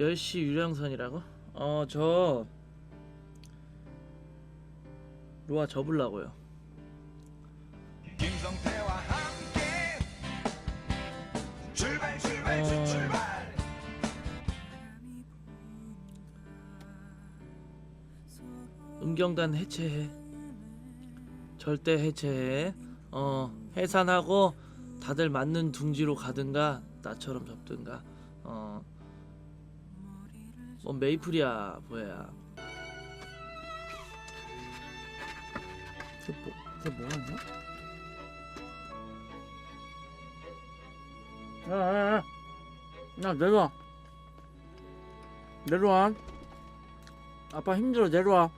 10시 유령선이라고? 어, 저 로아 접으려고요. 어. 음경단 해체해. 절대 해체해. 어, 해산하고 다들 맞는 둥지로 가든가 나처럼 접든가. 어. 뭐 메이플이야, 뭐야. 쟤 뭐, 쟤 뭐하냐? 야, 야, 내려와. 내려와. 아빠 힘들어, 내려와.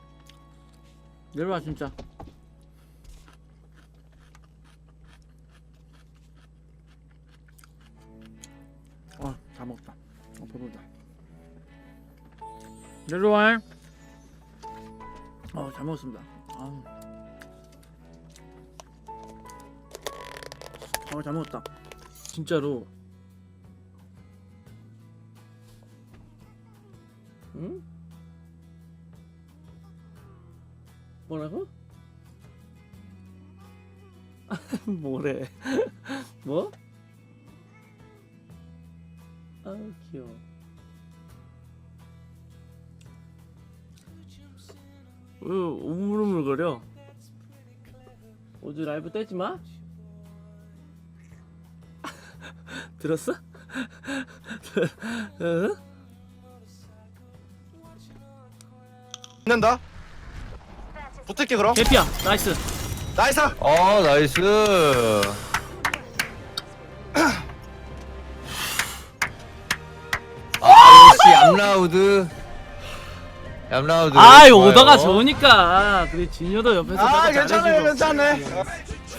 내려와, 진짜. 아, 다 먹었다. 어, 배부르다. 내려와. 어, 잘 먹었습니다. 아, 어, 잘 먹었다. 진짜로. 응? 뭐라고? 뭐래? 뭐? 아 귀여워. 왜 우물우물거려? 어디 라이브 떼지 마? 들었어? 응? 는다 붙을게 그럼 개피야 나이스 나이스 어 나이스 아 역시 얌라우드 얌라우드 아이. 오다가 좋으니까 그래 진효도 옆에서 아 내가 괜찮네 잘해주고. 괜찮네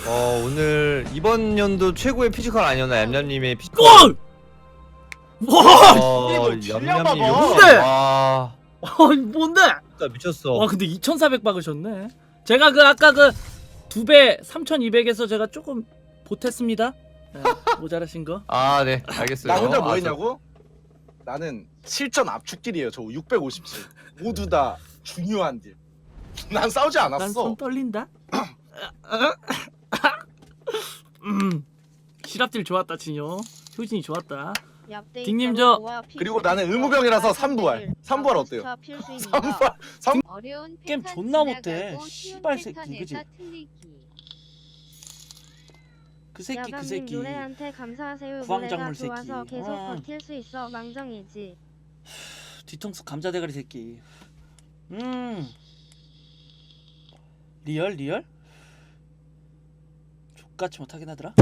어 오늘 이번 연도 최고의 피지컬 아니었나 얌얌님의 피지컬 골! 와! 어 이거 질량 얌얌님 봐봐. 역시 뭔데? 와 아니, 뭔데? 진짜 미쳤어 와 근데 2,400 박으셨네. 제가 그 아까 그 두 배 3,200에서 제가 조금 보탰습니다. 네, 모자라신 거. 아 네 알겠어요 나 혼자 아, 뭐 했냐고? 나는 실전 압축딜이에요 저 657. 모두 다 중요한 딜. 난 싸우지 난손 않았어. 떨린다. 음. 시랍질 좋았다 진효. 효진이 좋았다. 딩님, 저- 그리고 나는 의무병이라서 삼부활. 삼부활 어때요? 삼발 삼 어려운 게임 패턴 존나 못해. 지나가고 쉬운 씨발 새끼, 패턴에서 그지? 틀리기. 그 새끼 그 야밤님 새끼. 노래한테 감사하세요. 구황작물 노래가 좋아서 새끼. 계속 어. 버틸 수 있어 망정이지. 뒤통수 감자 대가리 새끼. 음. 리얼 리얼? 족같이 못하긴 하더라.